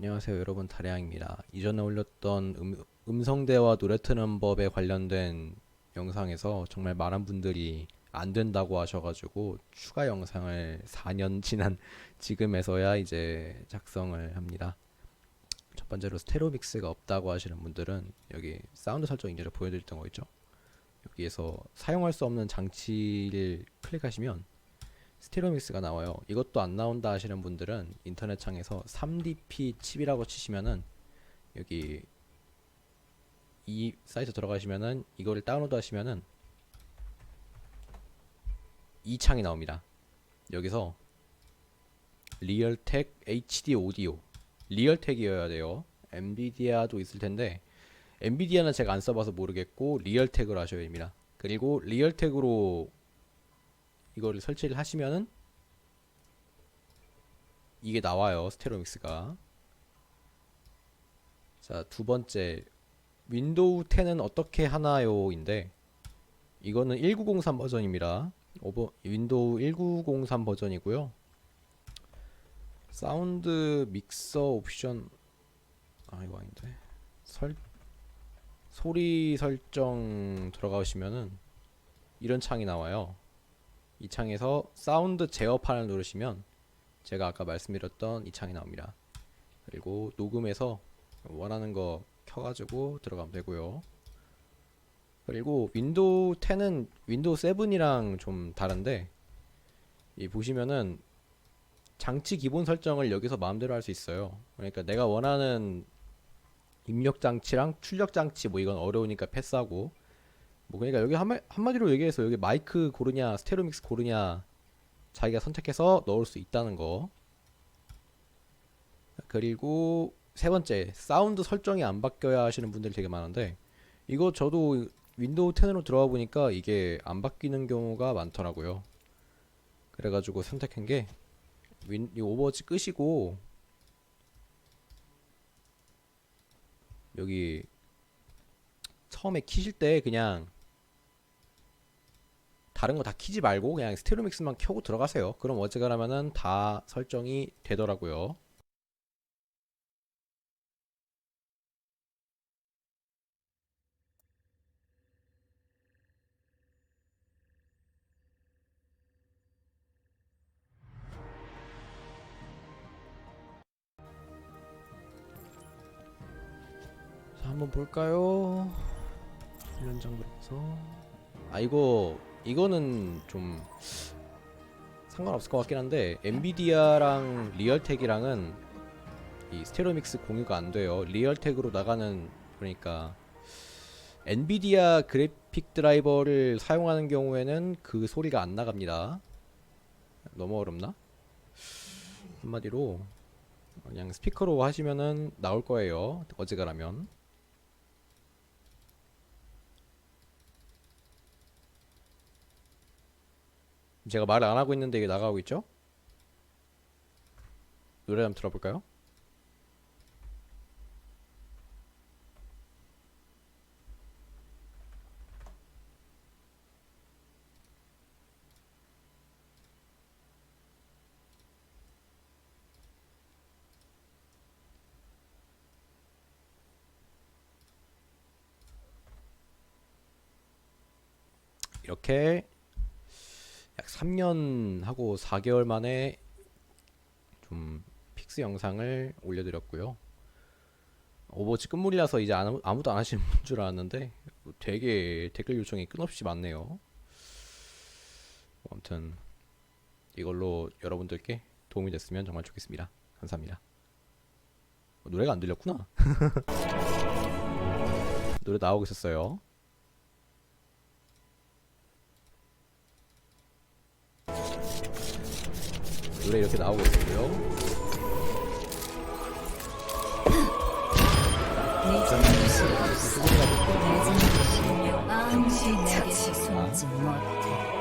안녕하세요 여러분 다량입니다. 이전에 올렸던 음, 음성대화 노래 트는 법에 관련된 영상에서 정말 많은 분들이 안 된다고 하셔가지고 추가 영상을 4년 지난 지금에서야 이제 작성을 합니다. 첫 번째로 스테레오 믹스가 없다고 하시는 분들은 여기 사운드 설정 이제를 보여드렸던 거 있죠? 여기에서 사용할 수 없는 장치를 클릭하시면 스테레오 믹스가 나와요. 이것도 안 나온다 하시는 분들은 인터넷 창에서 3DP 칩이라고 치시면은 여기 이 사이트 들어가시면은 이거를 다운로드 하시면은 이 창이 나옵니다. 여기서 리얼텍 HD 오디오 리얼텍이어야 돼요. 엔비디아도 있을 텐데 엔비디아는 제가 안 써봐서 모르겠고 리얼텍으로 하셔야 됩니다. 그리고 리얼텍으로 이거를 설치를 하시면은 이게 나와요 스테레오 믹스가. 자 두 번째. 윈도우 10은 어떻게 하나요 인데 이거는 1903 버전입니다. 오버 윈도우 1903 버전이고요. 사운드 믹서 옵션. 아 이거 아닌데. 설 소리 설정 들어가시면은 이런 창이 나와요 이 창에서 사운드 제어판을 누르시면 제가 아까 말씀드렸던 이 창이 나옵니다. 그리고 녹음해서 원하는 거 켜가지고 들어가면 되고요. 그리고 윈도우 10은 윈도우 7이랑 좀 다른데 이 보시면은 장치 기본 설정을 여기서 마음대로 할 수 있어요. 그러니까 내가 원하는 입력 장치랑 출력 장치 뭐 이건 어려우니까 패스하고 뭐 그러니까 여기 한마, 한마디로 얘기해서 여기 마이크 고르냐 스테레오 믹스 고르냐 자기가 선택해서 넣을 수 있다는 거. 그리고 세 번째 사운드 설정이 안 바뀌어야 하시는 분들이 되게 많은데 이거 저도 윈도우 10으로 들어가 보니까 이게 안 바뀌는 경우가 많더라고요. 그래가지고 선택한 게 윈, 이 오버워치 끄시고 여기 처음에 키실 때 그냥 다른 거 다 키지 말고 그냥 스테레오 믹스만 켜고 들어가세요. 그럼 어지간하면은 다 설정이 되더라고요. 자, 한번 볼까요? 훈련장 들어가서 아 이거 이거는 좀 상관없을 것 같긴 한데 엔비디아랑 리얼텍이랑은 이 스테레오 믹스 공유가 안 돼요. 리얼텍으로 나가는 그러니까 엔비디아 그래픽 드라이버를 사용하는 경우에는 그 소리가 안 나갑니다. 너무 어렵나? 한마디로 그냥 스피커로 하시면은 나올 거예요. 어지간하면. 제가 말을 안 하고 있는데 이게 나가고 있죠? 노래 한번 들어볼까요? 이렇게 약 3년 하고 4개월 만에 좀 픽스 영상을 올려드렸고요. 오버워치 끝물이라서 이제 아무, 아무도 안 하시는 분 줄 알았는데 되게 댓글 요청이 끊없이 많네요. 아무튼 이걸로 여러분들께 도움이 됐으면 정말 좋겠습니다. 감사합니다. 어, 노래가 안 들렸구나. 노래 나오고 있었어요. 노래 이렇게 나오고 있고요. 당신 내게 숨지 못해